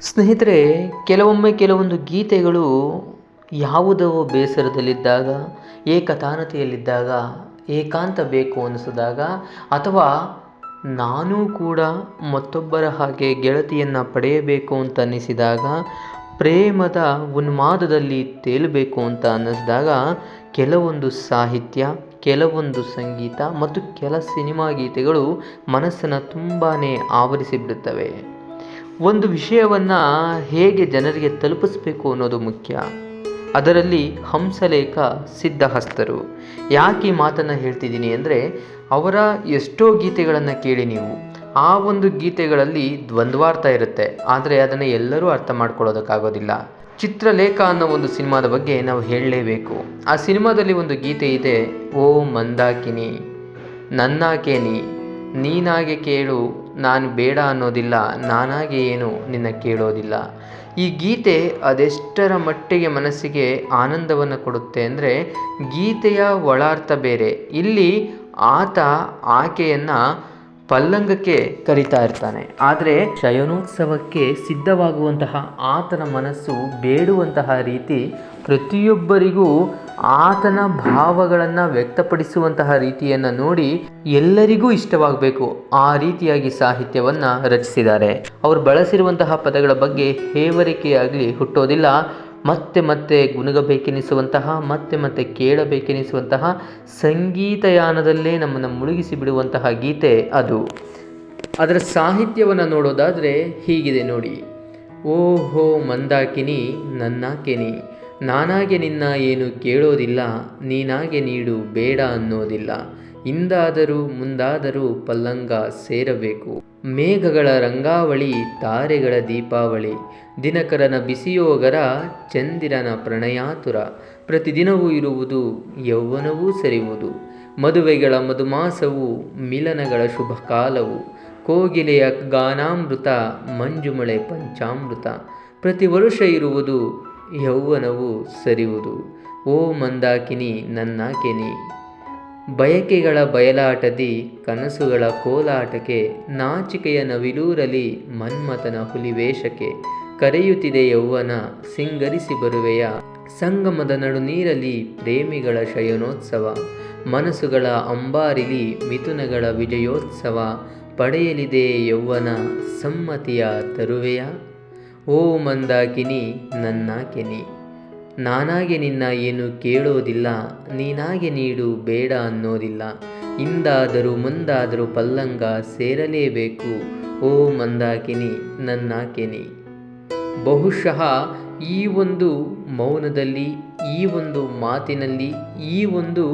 ಸ್ನೇಹಿತರೆ, ಕೆಲವೊಮ್ಮೆ ಕೆಲವೊಂದು ಗೀತೆಗಳು ಯಾವುದೋ ಬೇಸರದಲ್ಲಿದ್ದಾಗ, ಏಕತಾನತೆಯಲ್ಲಿದ್ದಾಗ, ಏಕಾಂತ ಬೇಕು ಅನಿಸಿದಾಗ ಅಥವಾ ನಾನೂ ಕೂಡ ಮತ್ತೊಬ್ಬರ ಹಾಗೆ ಗೆಳತಿಯನ್ನು ಪಡೆಯಬೇಕು ಅಂತ ಅನ್ನಿಸಿದಾಗ, ಪ್ರೇಮದ ಉನ್ಮಾದದಲ್ಲಿ ತೇಲಬೇಕು ಅಂತ ಅನ್ನಿಸಿದಾಗ ಕೆಲವೊಂದು ಸಾಹಿತ್ಯ, ಕೆಲವೊಂದು ಸಂಗೀತ ಮತ್ತು ಕೆಲ ಸಿನಿಮಾ ಗೀತೆಗಳು ಮನಸ್ಸನ್ನು ತುಂಬಾ ಆವರಿಸಿಬಿಡುತ್ತವೆ. ಒಂದು ವಿಷಯವನ್ನು ಹೇಗೆ ಜನರಿಗೆ ತಲುಪಿಸ್ಬೇಕು ಅನ್ನೋದು ಮುಖ್ಯ. ಅದರಲ್ಲಿ ಹಂಸಲೇಖ ಸಿದ್ಧಹಸ್ತರು. ಯಾಕೆ ಈ ಮಾತನ್ನು ಹೇಳ್ತಿದ್ದೀನಿ ಅಂದರೆ, ಅವರ ಎಷ್ಟೋ ಗೀತೆಗಳನ್ನು ಕೇಳಿ ನೀವು, ಆ ಒಂದು ಗೀತೆಗಳಲ್ಲಿ ದ್ವಂದ್ವಾರ್ಥ ಇರುತ್ತೆ. ಆದರೆ ಅದನ್ನು ಎಲ್ಲರೂ ಅರ್ಥ ಮಾಡ್ಕೊಳ್ಳೋದಕ್ಕಾಗೋದಿಲ್ಲ. ಚಿತ್ರಲೇಖ ಅನ್ನೋ ಒಂದು ಸಿನಿಮಾದ ಬಗ್ಗೆ ನಾವು ಹೇಳಲೇಬೇಕು. ಆ ಸಿನಿಮಾದಲ್ಲಿ ಒಂದು ಗೀತೆ ಇದೆ, ಓ ಮಂದಾಕಿನಿ ನನ್ನಾಕೆ ನೀ ನೀನಾಗೆ ಕೇಳು ನಾನು ಬೇಡ ಅನ್ನೋದಿಲ್ಲ, ನಾನಾಗಿ ಏನು ನಿನ್ನ ಕೇಳೋದಿಲ್ಲ. ಈ ಗೀತೆ ಅದೆಷ್ಟರ ಮಟ್ಟಿಗೆ ಮನಸ್ಸಿಗೆ ಆನಂದವನ್ನು ಕೊಡುತ್ತೆ ಅಂದರೆ ಗೀತೆಯ ಒಳಾರ್ಥ ಬೇರೆ. ಇಲ್ಲಿ ಆತ ಆಕೆಯನ್ನು ಪಲ್ಲಂಗಕ್ಕೆ ಕರಿತಾ ಇರ್ತಾನೆ. ಆದರೆ ಶಯನೋತ್ಸವಕ್ಕೆ ಸಿದ್ಧವಾಗುವಂತಹ ಆತನ ಮನಸ್ಸು ಬೇಡುವಂತಹ ರೀತಿ ಪ್ರತಿಯೊಬ್ಬರಿಗೂ ಆತನ ಭಾವಗಳನ್ನು ವ್ಯಕ್ತಪಡಿಸುವಂತಹ ರೀತಿಯನ್ನು ನೋಡಿ ಎಲ್ಲರಿಗೂ ಇಷ್ಟವಾಗಬೇಕು. ಆ ರೀತಿಯಾಗಿ ಸಾಹಿತ್ಯವನ್ನು ರಚಿಸಿದ್ದಾರೆ. ಅವರು ಬಳಸಿರುವಂತಹ ಪದಗಳ ಬಗ್ಗೆ ಹೇವರಿಕೆಯಾಗಲಿ ಹುಟ್ಟೋದಿಲ್ಲ. ಮತ್ತೆ ಮತ್ತೆ ಗುಣಗಬೇಕೆನಿಸುವಂತಹ, ಮತ್ತೆ ಮತ್ತೆ ಕೇಳಬೇಕೆನಿಸುವಂತಹ ಸಂಗೀತಯಾನದಲ್ಲೇ ನಮ್ಮನ್ನು ಮುಳುಗಿಸಿ ಬಿಡುವಂತಹ ಗೀತೆ ಅದು. ಅದರ ಸಾಹಿತ್ಯವನ್ನು ನೋಡೋದಾದರೆ ಹೀಗಿದೆ ನೋಡಿ. ಓಹೋ ಮಂದಾಕಿನಿ, ನನ್ನಾಕೆನಿ. ನಾನಾಗೆ ನಿನ್ನ ಏನು ಕೇಳೋದಿಲ್ಲ, ನೀನಾಗೆ ನೀಡು ಬೇಡ ಅನ್ನೋದಿಲ್ಲ. ಇಂದಾದರೂ ಮುಂದಾದರೂ ಪಲ್ಲಂಗ ಸೇರಬೇಕು. ಮೇಘಗಳ ರಂಗಾವಳಿ, ತಾರೆಗಳ ದೀಪಾವಳಿ. ದಿನಕರನ ಬಿಸಿಯೋಗರ, ಚಂದಿರನ ಪ್ರಣಯಾತುರ. ಪ್ರತಿದಿನವೂ ಇರುವುದು, ಯೌವನವೂ ಸರಿವುದು ಮದುವೆಗಳ ಮಧುಮಾಸವು ಮಿಲನಗಳ ಶುಭ ಕಾಲವು ಕೋಗಿಲೆಯ ಗಾನಾಮೃತ, ಮಂಜುಮಳೆ ಪಂಚಾಮೃತ. ಪ್ರತಿ ವರುಷ ಇರುವುದು ಯೌವನವು ಸರಿವುದು ಓ ಮಂದಾಕಿನಿ, ನನ್ನಾಕೆನಿ. ಬಯಕೆಗಳ ಬಯಲಾಟದಿ, ಕನಸುಗಳ ಕೋಲಾಟಕ್ಕೆ, ನಾಚಿಕೆಯ ನವಿಲೂರಲಿ, ಮನ್ಮಥನ ಹುಲಿವೇಷಕ್ಕೆ. ಕರೆಯುತ್ತಿದೆ ಯೌವನ, ಸಿಂಗರಿಸಿ ಬರುವೆಯ. ಸಂಗಮದ ನಡು ನೀರಲಿ, ಪ್ರೇಮಿಗಳ ಶಯನೋತ್ಸವ. ಮನಸ್ಸುಗಳ ಅಂಬಾರಿಲಿ, ಮಿಥುನಗಳ ವಿಜಯೋತ್ಸವ. ಪಡೆಯಲಿದೆ ಯೌವನ, ಸಮ್ಮತಿಯ ತರುವೆಯ. ಓ ಮಂದಾಕಿನಿ, ನನ್ನಾಕೆನಿ. ನಾನಾಗೆ ನಿನ್ನ ಏನು ಕೇಳೋದಿಲ್ಲ, ನೀನಾಗೆ ನೀಡು ಬೇಡ ಅನ್ನೋದಿಲ್ಲ. ಇಂದಾದರೂ ಮುಂದಾದರೂ ಪಲ್ಲಂಗ ಸೇರಲೇಬೇಕು. ಓ ಮಂದಾಕಿನಿ, ನನ್ನಾಕೆನಿ. ಬಹುಶಃ ಈ ಒಂದು ಮೌನದಲ್ಲಿ, ಈ ಒಂದು ಮಾತಿನಲ್ಲಿ, ಈ ಒಂದು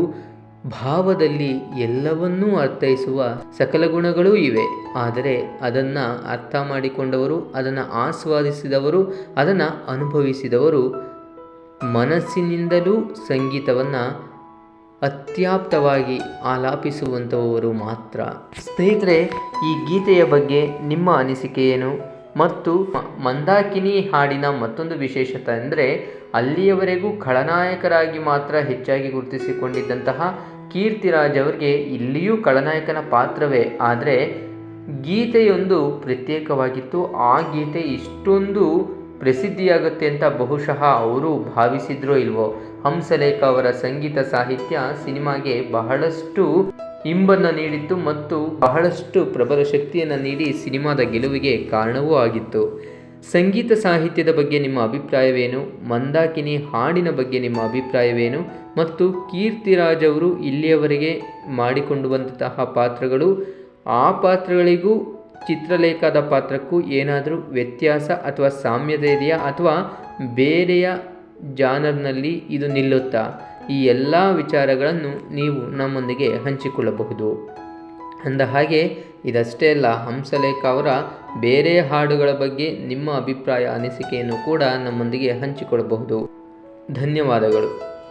ಭಾವದಲ್ಲಿ ಎಲ್ಲವನ್ನೂ ಅರ್ಥೈಸುವ ಸಕಲ ಗುಣಗಳೂ ಇವೆ. ಆದರೆ ಅದನ್ನು ಅರ್ಥ ಮಾಡಿಕೊಂಡವರು, ಅದನ್ನು ಆಸ್ವಾದಿಸಿದವರು, ಅದನ್ನು ಅನುಭವಿಸಿದವರು ಮನಸ್ಸಿನಿಂದಲೂ ಸಂಗೀತವನ್ನು ಅತ್ಯಾಪ್ತವಾಗಿ ಆಲಾಪಿಸುವಂಥವರು ಮಾತ್ರ. ಸ್ನೇಹಿತರೆ, ಈ ಗೀತೆಯ ಬಗ್ಗೆ ನಿಮ್ಮ ಅನಿಸಿಕೆ ಏನು? ಮತ್ತು ಮಂದಾಕಿನಿ ಹಾಡಿನ ಮತ್ತೊಂದು ವಿಶೇಷತೆ ಅಂದರೆ ಅಲ್ಲಿಯವರೆಗೂ ಖಳನಾಯಕರಾಗಿ ಮಾತ್ರ ಹೆಚ್ಚಾಗಿ ಗುರುತಿಸಿಕೊಂಡಿದ್ದಂತಹ ಕೀರ್ತಿರಾಜ್ ಅವರಿಗೆ ಇಲ್ಲಿಯೂ ಖಳನಾಯಕನ ಪಾತ್ರವೇ. ಆದರೆ ಗೀತೆಯೊಂದು ಪ್ರತ್ಯೇಕವಾಗಿತ್ತು. ಆ ಗೀತೆ ಇಷ್ಟೊಂದು ಪ್ರಸಿದ್ಧಿಯಾಗುತ್ತೆ ಅಂತ ಬಹುಶಃ ಅವರು ಭಾವಿಸಿದ್ರೋ ಇಲ್ವೋ. ಹಂಸಲೇಖ ಅವರ ಸಂಗೀತ ಸಾಹಿತ್ಯ ಸಿನಿಮಾಗೆ ಬಹಳಷ್ಟು ಇಂಬನ್ನು ನೀಡಿತ್ತು ಮತ್ತು ಬಹಳಷ್ಟು ಪ್ರಬಲ ಶಕ್ತಿಯನ್ನು ನೀಡಿ ಸಿನಿಮಾದ ಗೆಲುವಿಗೆ ಕಾರಣವೂ ಆಗಿತ್ತು. ಸಂಗೀತ ಸಾಹಿತ್ಯದ ಬಗ್ಗೆ ನಿಮ್ಮ ಅಭಿಪ್ರಾಯವೇನು? ಮಂದಾಕಿನಿ ಹಾಡಿನ ಬಗ್ಗೆ ನಿಮ್ಮ ಅಭಿಪ್ರಾಯವೇನು? ಮತ್ತು ಕೀರ್ತಿರಾಜ್ ಅವರು ಇಲ್ಲಿಯವರೆಗೆ ಮಾಡಿಕೊಂಡು ಬಂದಂತಹ ಪಾತ್ರಗಳು, ಆ ಪಾತ್ರಗಳಿಗೂ ಚಿತ್ರಲೇಖದ ಪಾತ್ರಕ್ಕೂ ಏನಾದರೂ ವ್ಯತ್ಯಾಸ ಅಥವಾ ಸಾಮ್ಯತೆ ಇದೆಯಾ? ಅಥವಾ ಬೇರೆಯ ಜಾನರ್ನಲ್ಲಿ ಇದು ನಿಲ್ಲುತ್ತಾ? ಈ ಎಲ್ಲ ವಿಚಾರಗಳನ್ನು ನೀವು ನಮ್ಮೊಂದಿಗೆ ಹಂಚಿಕೊಳ್ಳಬಹುದು. ಅಂದ ಹಾಗೆ, ಇದಷ್ಟೇ ಅಲ್ಲ, ಹಂಸಲೇಖ ಅವರ ಬೇರೆ ಹಾಡುಗಳ ಬಗ್ಗೆ ನಿಮ್ಮ ಅಭಿಪ್ರಾಯ, ಅನಿಸಿಕೆಯನ್ನು ಕೂಡ ನಮ್ಮೊಂದಿಗೆ ಹಂಚಿಕೊಳ್ಳಬಹುದು. ಧನ್ಯವಾದಗಳು.